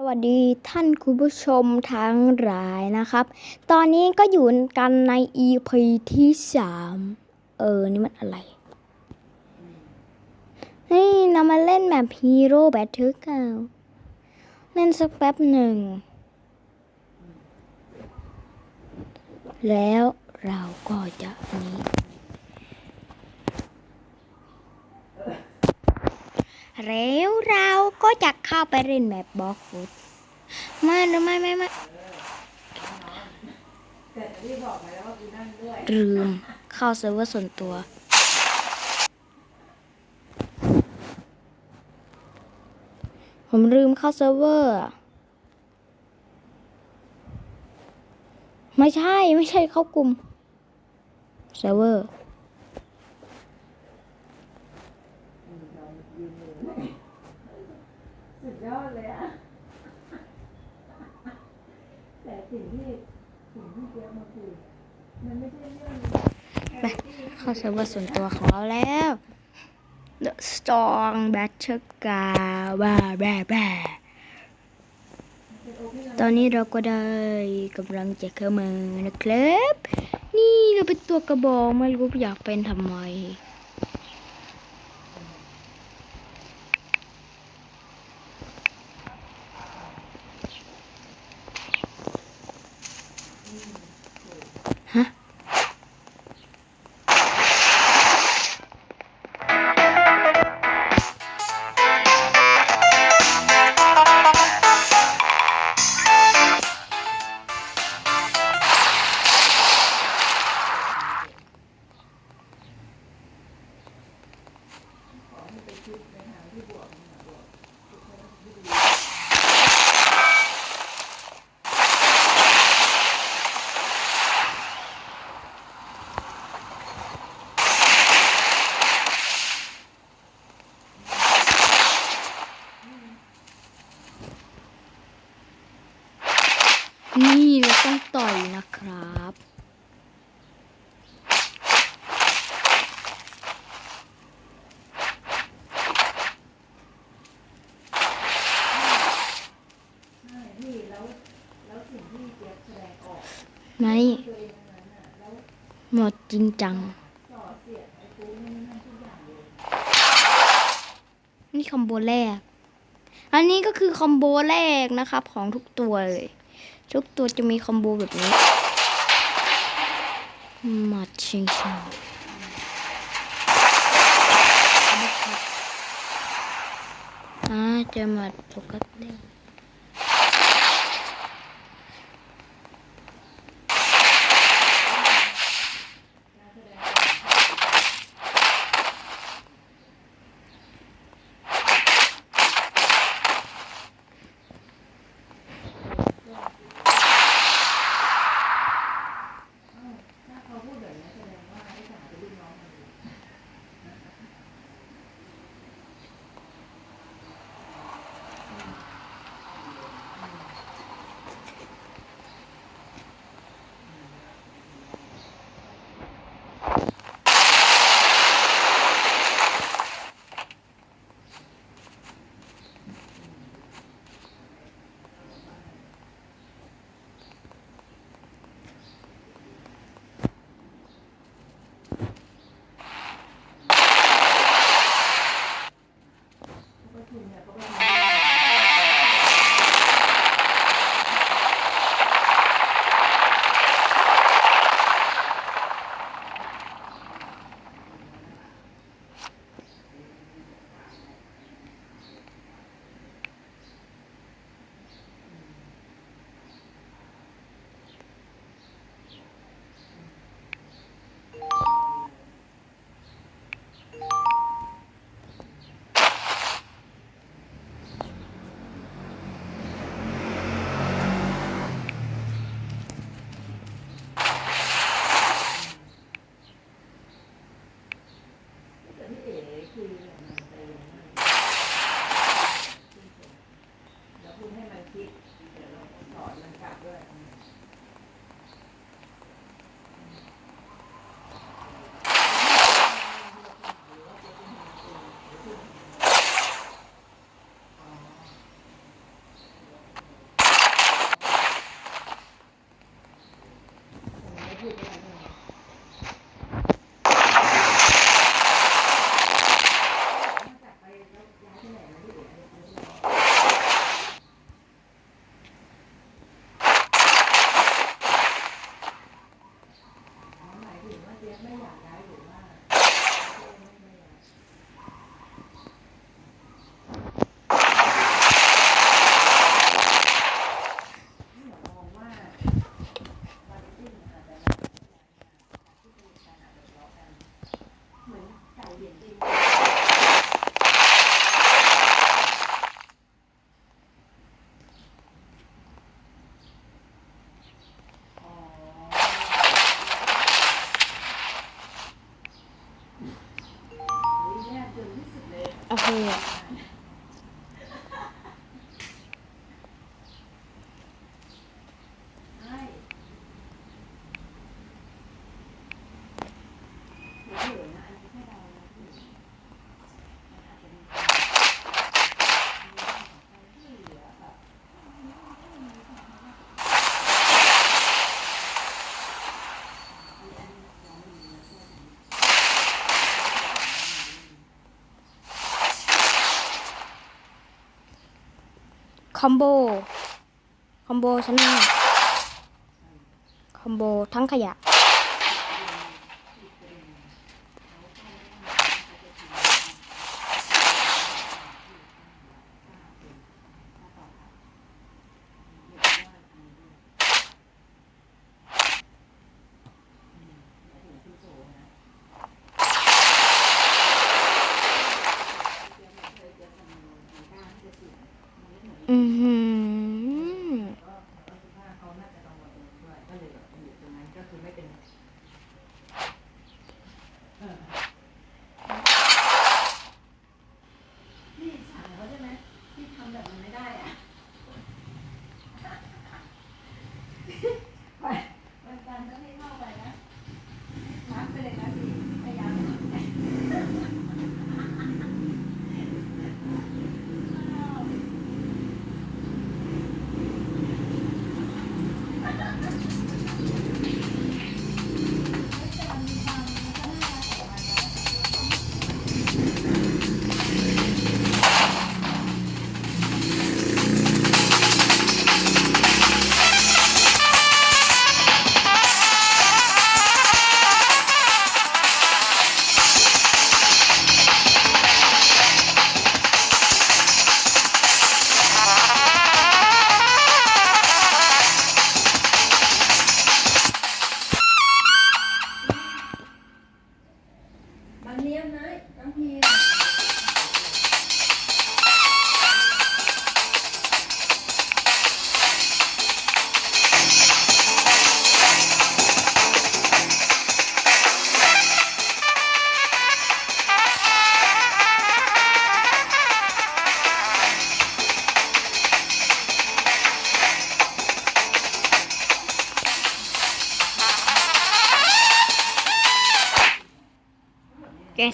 สวัสดีท่านคุณผู้ชมทั้งหลายนะครับ ตอนนี้ก็อยู่กันใน EP ที่สามเออ นี่มันอะไร นี่เรามาเล่นแบบฮีโร่แบทเทิลกันเล่นสักแป๊บหนึ่ง แล้วเราก็จะนี้ แล้วเราก็จะเข้าไปเล่นแบบบล็อกฟุตไม่ไม่ไม่ไม่ลืมเข้าเซิร์ฟเวอร์ส่วนตัว ผมลืมเข้าเซิร์ฟเวอร์อะไม่ใช่ไม่ใช่เข้ากลุ่มเซิร์ฟเวอร์ สุด ยอดเลยอะแต่สิ่งที่สิ่งที่เจี๊ยมาคุยมันไม่ใช่เรื่องไปเข้าเซิร์ฟเวอร์ส่วนตัวของเราแล้ว The Strong Battle g a บ้าบ้าบ้าตอนนี้เราก็ได้กำลังจะเข้ามานะครับ นี่เราเป็นตัวกระบอกไม่รู้อยากเป็นทำไม คิดในทางที่บวกนะบวกคิดในทางที่ดีเราต้องต่อยนะครับ ที่แล้วแล้วสิ่งที่เจี๊ยบแสดงออก มานี่ ตัวเองนั้นน่ะแล้ว หมดจริงจัง นี่คอมโบแรก อันนี้ก็คือคอมโบแรกนะครับ ของทุกตัวเลย ทุกตัวจะมีคอมโบแบบนี้หมัดชิงชังอ่าจะหมัดปกติ เลยอะ ใช่เดี๋ยวเหลือนะอันนี้แค่เดานะพี่มันอาจจะมีความที่เหลือแบบ ค อมโบ คอมโบชั้นหน้าคอมโบทั้งขยะ อือหือ เขาน่าจะกังวลเองด้วยก็เลยแบบอยู่ตรงนั้นก็คือ ไม่เป็นเ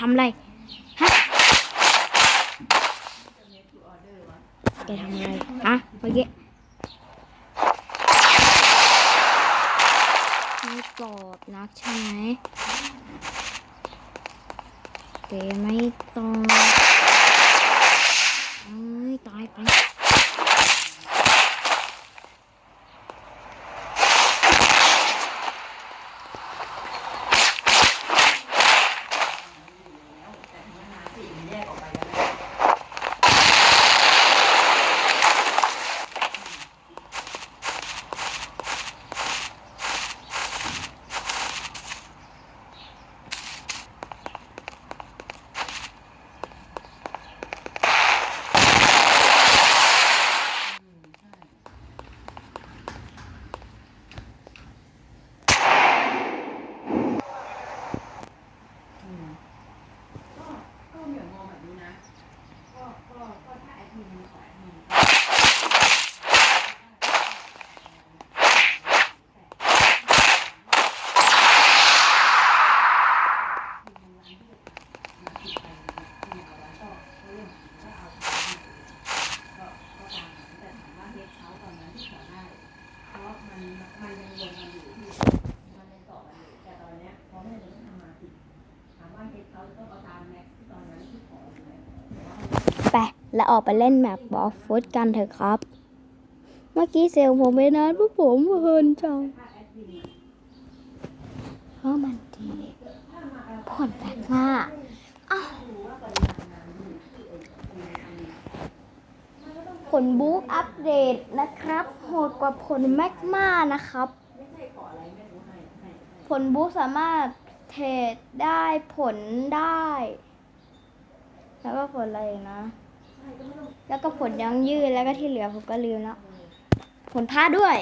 ทำอะไร ฮะ แกทำอะไรฮะเมื่อกี้ไม่ตอบนักใช่ไหมแกไม่ตอบเอ้ย ตายไป แต่ถึงเวลาสี่มันแยกออกไปแล้วนะ อืมก็ก็เหมียวมองแบบนี้นะ ก็ก็ก็ถ้าแอดมินของแอดมินเพราะมันมันยังลงมาอยู่ที่มันยังต่อกันอยู่แต่ตอนเนี้ยเขาไม่ได้ทำมาสิถามว่าเฮดเขาจะต้องเอาตามแม็กซ์ที่ตอนนั้นที่ขออยู่ไหมแต่ว่าเขา ไป แล้วออกไปเล่นแมปบอลฟุตกันเถอะครับ เมื่อกี้เซลผมไปนานเพราะผมเพลินจังเพราะมันดีผลแปลกหน้าอ้าวผลบุ๊กอัปเดตนะครับ โหดกว่าผลแมกมานะครับ ผลบุ๊กสามารถเทรดได้ผลได้ แล้วก็ผลอะไรนะ แล้วก็ผลยังยืดแล้วก็ที่เหลือผมก็ลืมแล้ว ผลผ้าด้วย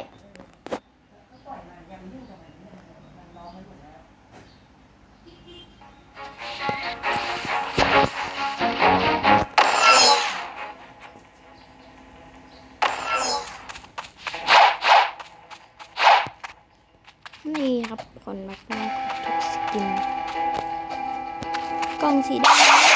นี่ครับผลมากๆทุกสกิน กล่องสีดำ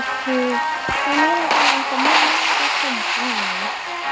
โอเคตอนนี้เรากำลังจะมุ่งหน้าไปถึงข้างหลั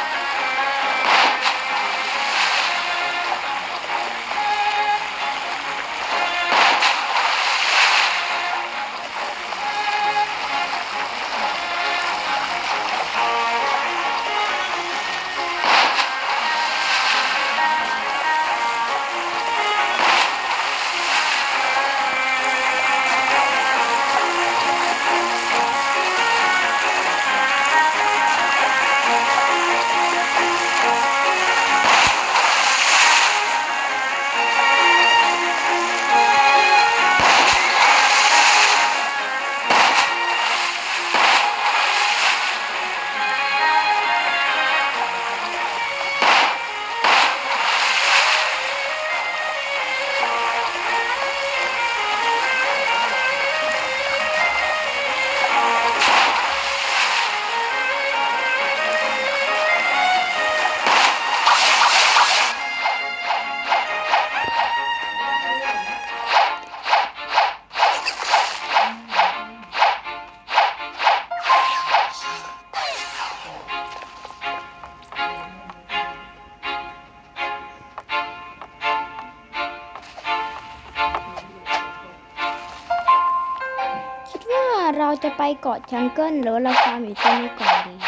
เราจะไปเกาะชังเกิลหรือเราฟาร์มอยู่ที่นี่ก่อนดี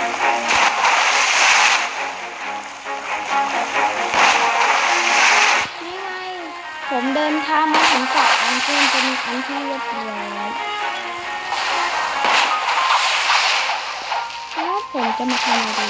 นี่ไง ผมเดินทางมาถึงเกาะอันเพื่อนเป็นอันที่เรียบร้อยแล้วผมจะมาทำอะไร